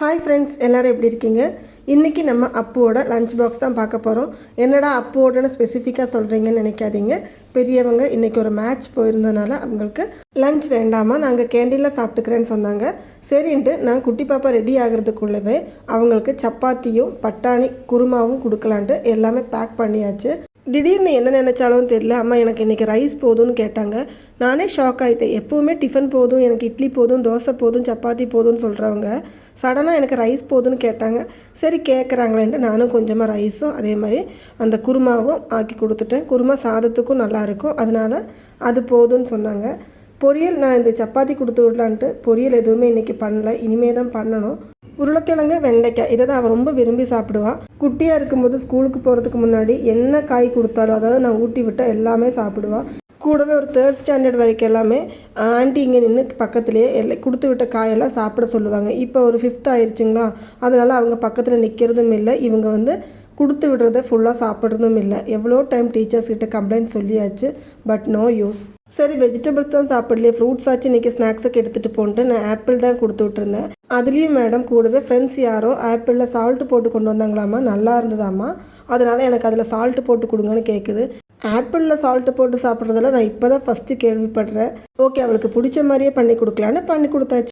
Hi friends எல்லோரும் எப்படி இருக்கீங்க? இன்றைக்கி நம்ம அப்போவோட லஞ்ச் பாக்ஸ் தான் பார்க்க போகிறோம் என்னடா அப்புவோடன்னு ஸ்பெசிஃபிக்காக சொல்கிறீங்கன்னு நினைக்காதீங்க. பெரியவங்க இன்றைக்கி ஒரு மேட்ச் போயிருந்தனால அவங்களுக்கு லஞ்ச் வேண்டாமா? நாங்கள் கேண்டீனில் சாப்பிட்டுக்கிறேன்னு சொன்னாங்க. சரின்ட்டு நான் குட்டி பாப்பா ரெடி ஆகிறதுக்குள்ளவே அவங்களுக்கு சப்பாத்தியும் பட்டாணி குருமாவும் கொடுக்கலான்ட்டு எல்லாமே பேக் பண்ணியாச்சு. திடீர்னு என்ன நினச்சாலும் தெரில அம்மா எனக்கு இன்றைக்கி ரைஸ் போதும்னு கேட்டாங்க. நானே ஷாக் ஆகிட்டேன் எப்போவுமே டிஃபன் போதும் எனக்கு இட்லி போதும் தோசை போதும் சப்பாத்தி போதும்னு சொல்கிறவங்க சடனாக எனக்கு ரைஸ் போதும்னு கேட்டாங்க. சரி கேட்குறாங்களேன்ட்டு நானும் கொஞ்சமாக ரைஸும் அதே மாதிரி அந்த குருமாவும் ஆக்கி கொடுத்துட்டேன். குருமா சாதத்துக்கும் நல்லாயிருக்கும் அதனால் அது போதும்னு சொன்னாங்க. பொரியல் நான் இந்த சப்பாத்தி கொடுத்து விடலான்ட்டு பொரியல் எதுவுமே இன்றைக்கி பண்ணல. இனிமே தான் பண்ணணும். உருளைக்கிழங்கு வெண்டைக்காய். இதை தான் அவள் ரொம்ப விரும்பி சாப்பிடுவான் குட்டியாக இருக்கும்போது ஸ்கூலுக்கு போகிறதுக்கு முன்னாடி என்ன காய் கொடுத்தாலும் அதாவது நான் ஊட்டி விட்டால் எல்லாமே சாப்பிடுவான் கூடவே ஒரு தேர்ட் ஸ்டாண்டர்ட் வரைக்கும் எல்லாமே ஆண்டி இங்கே நின்று பக்கத்துலேயே எல்லாம் கொடுத்து விட்ட காயெல்லாம் சாப்பிட சொல்லுவாங்க. இப்போ ஒரு ஃபிஃப்த் ஆயிடுச்சுங்களா அதனால் அவங்க பக்கத்தில் நிற்கிறதும் இல்லை. இவங்க வந்து கொடுத்து விடுறத ஃபுல்லாக சாப்பிட்றதும் இல்லை. எவ்வளோ டைம் டீச்சர்ஸ் கிட்ட கம்ப்ளைண்ட் சொல்லியாச்சு பட் நோ யூஸ் சரி வெஜிடபிள்ஸ் தான் சாப்பிடலையே. ஃப்ரூட்ஸ் ஆச்சு இன்றைக்கி ஸ்நாக்ஸுக்கு எடுத்துகிட்டு போன்ட்டு நான் ஆப்பிள் தான் கொடுத்து விட்ருந்தேன் அதுலேயும் மேடம் கூடவே ஃப்ரெண்ட்ஸ் யாரோ ஆப்பிளில் சால்ட்டு போட்டு கொண்டு வந்தாங்களாமா நல்லா இருந்ததாம்மா. அதனால் எனக்கு அதில் சால்ட்டு போட்டு கொடுங்கன்னு கேட்குது ஆப்பிளில் சால்ட்டு போட்டு சாப்பிட்றதெல்லாம் நான் இப்போ தான் ஃபஸ்ட்டு கேள்விப்படுறேன். ஓகே அவளுக்கு பிடிச்ச மாதிரியே பண்ணி கொடுக்கலான்னு பண்ணி கொடுத்தாச்சு.